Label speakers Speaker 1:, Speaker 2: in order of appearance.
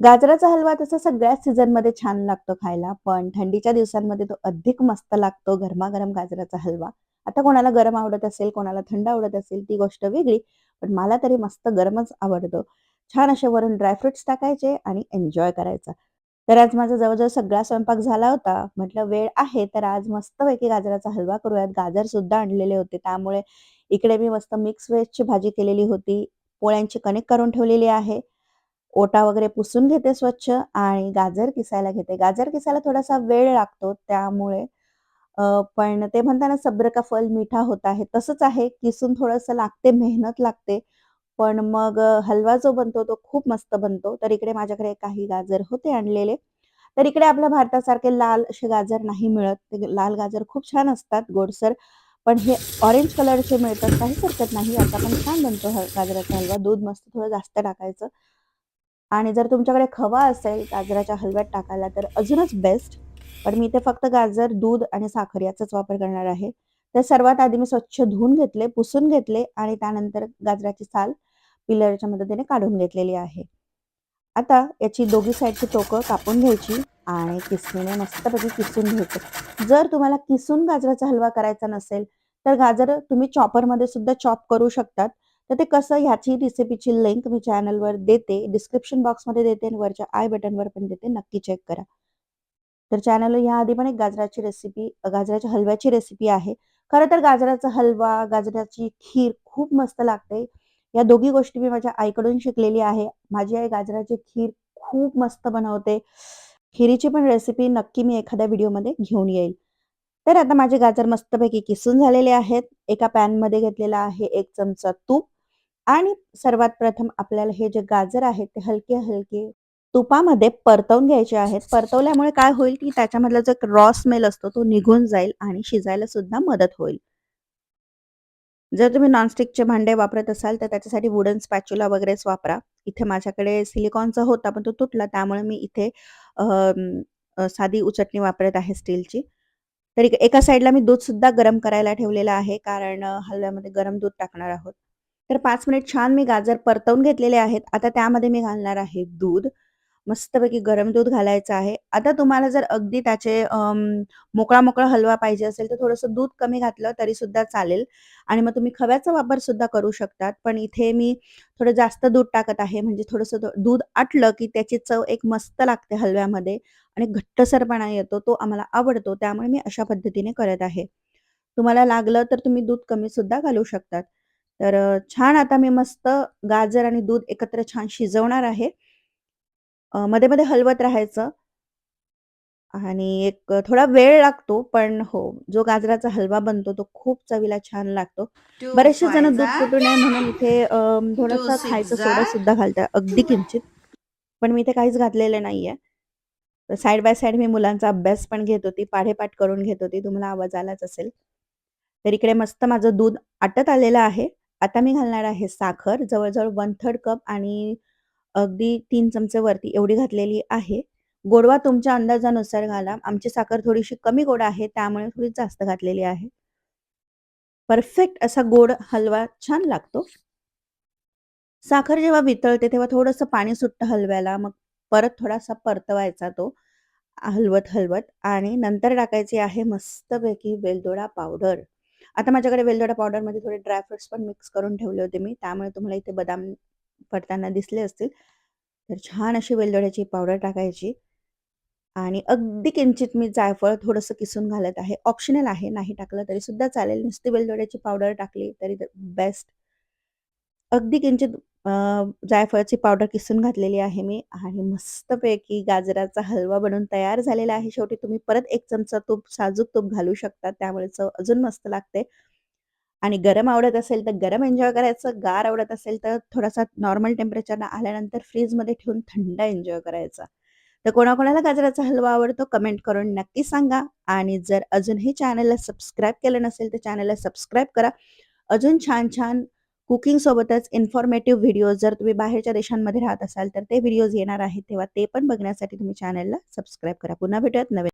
Speaker 1: गाजराचा हलवा तसा सगळ्याच सीझनमध्ये छान लागतो खायला, पण थंडीच्या दिवसांमध्ये तो अधिक मस्त लागतो गरमागरम गाजराचा हलवा. आता कोणाला गरम आवडत असेल, कोणाला थंड आवडत असेल ती गोष्ट वेगळी, पण मला तरी मस्त गरमच आवडतो. छान असे वरून ड्रायफ्रुट्स टाकायचे आणि एन्जॉय करायचा. तर आज माझा जवळजवळ सगळा स्वयंपाक झाला होता. म्हटलं वेळ आहे तर आज मस्तपैकी गाजराचा हलवा करूयात. गाजर सुद्धा आणलेले होते, त्यामुळे इकडे मी मस्त मिक्स व्हेजची भाजी केलेली होती. पोळ्यांची कणिक करून ठेवलेली आहे. ओटा वगैरे पुसून घेते स्वच्छ आणि गाजर किसायला घेते. गाजर किसायला थोडासा वेळ लागतो त्यामुळे पण ते म्हणताना ना सब्र का फल मीठा होता आहे तसंच आहे. किसून थोडंसं लागते, मेहनत लागते. पण मग हलवा जो बनतो तो खूप मस्त बनतो. तर इकडे माझ्याकडे काही गाजर होते आणलेले. तर इकडे आपल्या भारतासारखे लाल असे गाजर नाही मिळत. ते लाल गाजर खूप छान असतात गोडसर. पण हे ऑरेंज कलरचे मिळतात, काहीच हरकत नाही. आता पण छान बनतो गाजराचा हलवा. दूध मस्त थोडं जास्त टाकायचं. आणि जर तुमच्याकडे खवा असेल गाजराच्या हलव्यात टाकायला तर अजूनच बेस्ट. पण मी इथे फक्त गाजर, दूध आणि साखर याचाच वापर करणार आहे. तर सर्वात आधी मी स्वच्छ धुवून घेतले, पुसून घेतले आणि त्यानंतर गाजराची साल पिलरच्या मदतीने काढून घेतलेली आहे. आता याची दोघी साईडची टोकं कापून घ्यायची आणि किसणीने मस्तपैकी किसून घ्यायचं. जर तुम्हाला किसून गाजराचा हलवा करायचा नसेल, तर गाजर तुम्ही चॉपरमध्ये सुद्धा चॉप करू शकतात. तर ते कसं ह्याची रेसिपीची लिंक मी चॅनलवर देते. डिस्क्रिप्शन बॉक्समध्ये देते आणि वरच्या आय बटनवर पण देते. नक्की चेक करा. तर चॅनलवर याआधी पण एक गाजराची रेसिपी गाजराच्या हलव्याची रेसिपी आहे. खरं तर गाजराचा हलवा, गाजराची खीर खूप मस्त लागते. या दोघी गोष्टी मी माझ्या आईकडून शिकलेली आहे. माझी आई गाजराची खीर खूप मस्त बनवते. खिरीची पण रेसिपी नक्की मी एखाद्या व्हिडिओमध्ये घेऊन येईल. तर आता माझे गाजर मस्तपैकी किसून झालेले आहेत. एका पॅनमध्ये घेतलेला आहे एक चमचा तूप आणि सर्वात प्रथम आपल्याला हे जे गाजर आहेत ते हलके-हलके तुपामध्ये परतवून घ्यायचे आहेत. परतवल्यामुळे काय होईल, की त्याच्यामधला जो एक रॉ स्मेल असतो तो निघून जाईल आणि शिजायला सुद्धा मदत होईल. जर तुम्ही नॉनस्टिकचे भांडे वापरत असाल तर त्याच्यासाठी वुडन स्पॅच्युला वगैरेच वापरा. इथे माझ्याकडे सिलिकॉनचा होता पण तो तुटला त्यामुळे मी इथे साधी उचटणी वापरत आहे स्टीलची. तर एका साईडला मी दूध सुद्धा गरम करायला ठेवलेलं आहे कारण हलव्यामध्ये गरम दूध टाकणार आहोत. तर पाच मिनिट छान मी गाजर परतवून घेतलेले आहेत. आता त्यामध्ये मी घालणार आहे दूध. मस्तपैकी गरम दूध घालायचं आहे. आता तुम्हाला जर अगदी त्याचे मोकळा-मोकळा हलवा पाहिजे असेल, तर थोडंसं दूध कमी घातलं तरी सुद्धा चालेल आणि मग तुम्ही खव्याचा वापर सुद्धा करू शकतात. पण इथे मी थोडं जास्त दूध टाकत आहे, म्हणजे थोडंसं दूध आटलं, की त्याची चव एक मस्त लागते हलव्यामध्ये आणि घट्टसरपणा येतो, तो आम्हाला आवडतो. त्यामुळे मी अशा पद्धतीने करत आहे. तुम्हाला लागलं तर तुम्ही दूध कमी सुद्धा घालू शकतात. तर छान आता मी मस्त गाजर आणि दूध एकत्र छान शिजवणार आहे. मध्ये-मध्ये हलवत राहायचं. आणि एक थोडा वेळ लागतो, पण हो, जो गाजराचा हलवा बनतो तो खूप चवीला छान लागतो. बरेचसे जण दूध फुटू नये म्हणून इथे थोडंसं खायचं सोडा सुद्धा घालतात, अगदी किंचित. पण मी इथे काहीच घातलेलं नाहीये. साइड बाय साइड मी मुलांचा अभ्यास पण घेत होती, पाढे-पाठ करून घेत होती. तुम्हाला आवाज आलाच असेल. तर इकडे मस्त माझं दूध आटत आलेलं आहे. आता मी घालणार आहे साखर जवळजवळ वन थर्ड कप आणि अगदी तीन चमचे वरती एवढी घातलेली आहे. गोडवा तुमच्या अंदाजानुसार घाला. आमची साखर थोडीशी कमी गोड आहे, त्यामुळे थोडी जास्त घातलेली आहे. परफेक्ट असा गोड हलवा छान लागतो. साखर जेव्हा वितळते तेव्हा थोडंसं पाणी सुटतं हलव्याला. मग परत थोडासा परतवायचा तो हलवत-हलवत आणि नंतर टाकायची आहे मस्तपैकी वेलदोडा पावडर. आता माझ्याकडे वेलदोडा पावडरमध्ये थोडे ड्रायफ्रुट्स पण मिक्स करून ठेवले होते मी. त्यामुळे तुम्हाला इथे बदाम पडताना दिसले असतील. तर छान अशी वेलदोड्याची पावडर टाकायची आणि अगदी किंचित मी जायफळ थोडंसं किसून घालत आहे. ऑप्शनल आहे, नाही टाकलं तरी सुद्धा चालेल. नुसती वेलदोड्याची पावडर टाकली तरी बेस्ट. अगदी किंचित जायफळाची पावडर किसून घातलेली आहे मी आणि मस्तपैकी गाजराचा हलवा बनून तयार झालेला आहे. शेवटी तुम्ही परत एक चमचा तूप, साजूक तूप घालू शकता. त्यामुळे चव अजून मस्त लागते. आणि गरम आवडत असेल तर गरम एन्जॉय करायचं, गार आवडत असेल तर थोडासा नॉर्मल टेम्परेचरला आल्यानंतर फ्रीजमध्ये ठेवून थंड एन्जॉय करायचा. तर कोणाकोणाला गाजराचा हलवा आवडतो कमेंट करून नक्की सांगा आणि जर अजूनही चॅनलला सबस्क्राईब केलं नसेल तर चॅनलला सबस्क्राईब करा. अजून छान-छान कुकिंग सोबतच इन्फॉर्मेटिव्ह व्हिडिओज जर तुम्ही बाहेरच्या देशांमध्ये राहत असाल तर ते व्हिडिओज येणार आहेत तेव्हा ते पण बघण्यासाठी तुम्ही चॅनलला सबस्क्राईब करा. पुन्हा भेटूयात नवीन